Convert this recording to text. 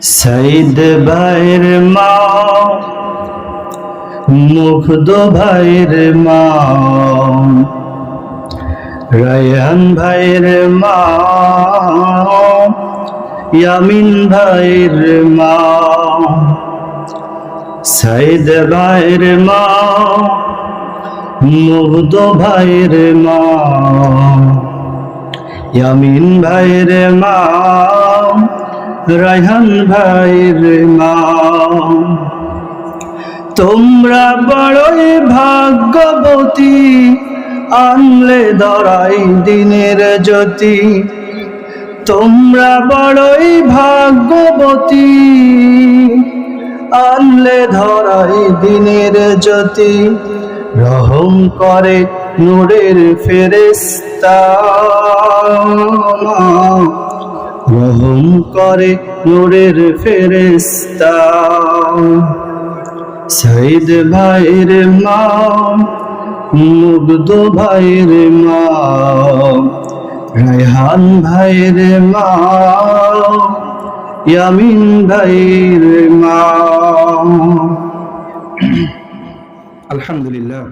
সাইদ ভাইয়ের মা, মুগ্ধ ভাইয়ের মা, রায়ান ভাইয়ের মা, ইয়ামিন ভাইয়ের মা, সাইদ ভাইয়ের মা, মুগ্ধ ভাইয়ের মা, ইয়ামিন ভাইয়ের মা। রায়হান ভাইয়ের মা। তোমরা বড়ই ভাগ্যবতী, আনলে দরাই দিনের জ্যোতি। তোমরা বড়ই ভাগ্যবতী, আনলে ধরাই দিনের জ্যোতি। রহম করে নূরের ফেরেস্তা রহম করে নূরের ফেরেস্তা শহীদ ভাইয়ের মা মুগ্ধ ভাইয়ের মা রায়হান ভাইয়ের মা ইয়ামিন ভাইয়ের মা আলহামদুলিল্লাহ।